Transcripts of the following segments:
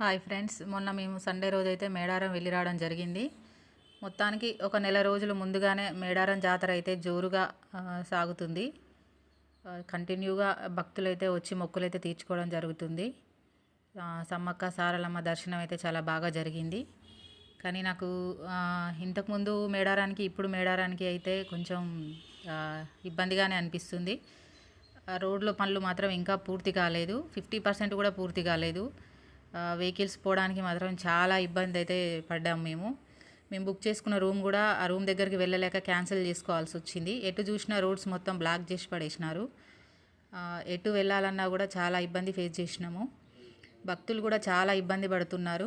Hi friends మొన్న మేము Sunday రోజు అయితే మేడారం వెళ్ళి రావడం జరిగింది. మొత్తానికి ఒక నెల రోజులు ముందుగానే మేడారం జాతర అయితే జోరుగా సాగుతుంది. కంటిన్యూగా భక్తులైతే వచ్చి మొక్కులైతే తీర్చుకోవడం జరుగుతుంది. సమ్మక్క సారలమ్మ దర్శనం అయితే చాలా బాగా జరిగింది. కానీ నాకు ఇంతకుముందు మేడారానికి ఇప్పుడు మేడారానికి అయితే కొంచెం ఇబ్బందిగానే అనిపిస్తుంది. రోడ్లో రోడ్ల పనులు మాత్రం ఇంకా పూర్తి కాలేదు. ఫిఫ్టీ పర్సెంట్ కూడా పూర్తి కాలేదు. వెహికల్స్ పోవడానికి మాత్రం చాలా ఇబ్బంది అయితే పడ్డాము మేము. మేము బుక్ చేసుకున్న రూమ్ కూడా ఆ రూమ్ దగ్గరికి వెళ్ళలేక క్యాన్సిల్ చేసుకోవాల్సి వచ్చింది. ఎటు చూసినా రోడ్స్ మొత్తం బ్లాక్ చేసి పడేసినారు. ఎటు వెళ్ళాలన్నా కూడా చాలా ఇబ్బంది ఫేస్ చేసినాము. భక్తులు కూడా చాలా ఇబ్బంది పడుతున్నారు.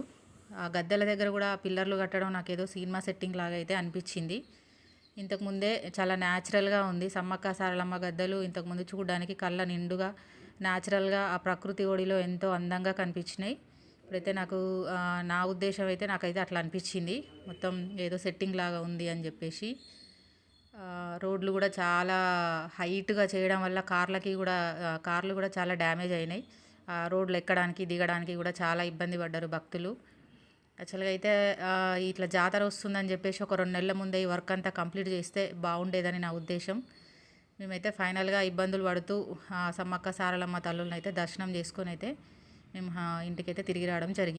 ఆ గద్దెల దగ్గర కూడా పిల్లర్లు కట్టడం నాకేదో సినిమా సెట్టింగ్ లాగా అయితే అనిపించింది. ఇంతకుముందే చాలా న్యాచురల్గా ఉంది. సమ్మక్క సారలమ్మ గద్దలు ఇంతకుముందు చూడడానికి కళ్ళ నిండుగా న్యాచురల్గా ఆ ప్రకృతి ఒడిలో ఎంతో అందంగా కనిపించినాయి. ఇప్పుడైతే నాకు నా ఉద్దేశం అయితే నాకైతే అట్లా అనిపించింది. మొత్తం ఏదో సెట్టింగ్ లాగా ఉంది అని చెప్పేసి. రోడ్లు కూడా చాలా హైట్గా చేయడం వల్ల కార్లకి కూడా కార్లు కూడా చాలా డ్యామేజ్ అయినాయి. ఆ, రోడ్లు ఎక్కడానికి దిగడానికి కూడా చాలా ఇబ్బంది పడ్డారు భక్తులు. యాక్చువల్గా అయితే ఇట్లా జాతర వస్తుందని చెప్పేసి ఒక రెండు నెలల ముందే ఈ వర్క్ అంతా కంప్లీట్ చేస్తే బాగుండేదని నా ఉద్దేశం. మేమైతే ఫైనల్గా ఇబ్బందులు పడుతూ సమ్మక్క సారలమ్మ తల్లులను అయితే దర్శనం చేసుకొని అయితే మేము ఇంటికైతే తిరిగి రావడం జరిగింది